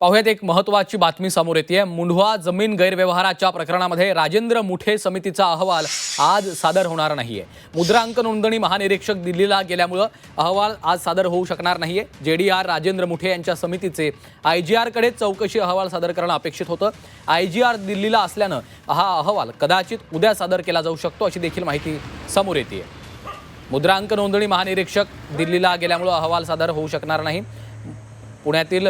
पाहुयात एक महत्वाची बातमी समोर येते मुंढवा जमीन गैरव्यवहाराच्या प्रकरणामध्ये राजेंद्र मुठे समितीचा अहवाल आज सादर होणार नाहीये. मुद्रांक नोंदणी महानिरीक्षक दिल्लीला गेल्यामुळं अहवाल आज सादर होऊ शकणार नाहीये. जेडी आर राजेंद्र मुठे यांच्या समितीचे आय जी आरकडे चौकशी अहवाल सादर करणं अपेक्षित होतं. आय जी आर दिल्लीला असल्यानं हा अहवाल कदाचित उद्या सादर केला जाऊ शकतो अशी देखील माहिती समोर येते मुद्रांक नोंदणी महानिरीक्षक दिल्लीला गेल्यामुळं अहवाल सादर होऊ शकणार नाही. पुण्यातील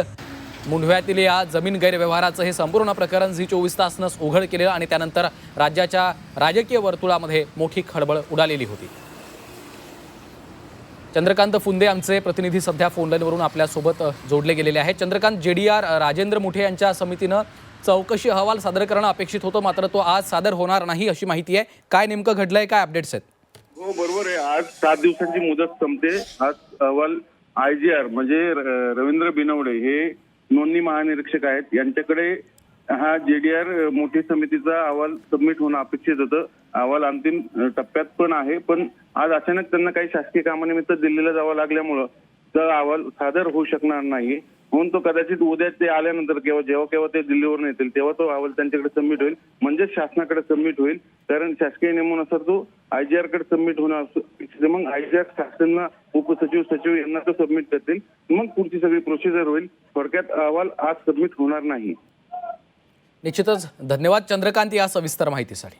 मुंढव्यातील या जमीन गैरव्यवहाराचं हे संपूर्ण प्रकरण झी चोवीस तासनंच उघड केलेलं आणि त्यानंतर राज्याच्या राजकीय वर्तुळामध्ये मोठी खळबळ उडालेली होती. चंद्रकांत फुंदे आमचे प्रतिनिधी सध्या फोनलाईनवरून आपल्यासोबत जोडले गेलेले आहेत. चंद्रकांत जेडी आर राजेंद्र मुठे यांच्या समितीनं चौकशी अहवाल सादर करणं अपेक्षित होतं मात्र तो आज सादर होणार नाही अशी माहिती आहे. काय नेमकं घडलंय काय अपडेट्स आहेत? हो बरोबर आहे. आज सात दिवसांची मुदत संपते. आज अहवाल आय जी आर म्हणजे रवींद्र बिनवडे हे नोंदणी महानिरीक्षक आहेत. यांच्याकडे हा जेडीआर मोठी समितीचा अहवाल सबमिट होणं अपेक्षित होतं. अहवाल अंतिम टप्प्यात पण आहे. पण आज अचानक त्यांना काही शासकीय कामानिमित्त दिल्लीला जावं लागल्यामुळं तर अहवाल सादर होऊ शकणार नाही म्हणून तो कदाचित उद्या ते आल्यानंतर किंवा जेव्हा केव्हा ते दिल्लीवरून येतील तेव्हा तो अहवाल त्यांच्याकडे सबमिट होईल. म्हणजेच शासनाकडे सबमिट होईल. कारण शासकीय नियमानुसार तो आयजीआरकडे सबमिट होणं असं मग आयजीआर शासनाला उपसचिव सचिव यांना तो सबमिट करतील. मग पुढची सगळी प्रोसिजर होईल. थोडक्यात अहवाल आज सबमिट होणार नाही. निश्चितच. धन्यवाद चंद्रकांत या सविस्तर माहितीसाठी.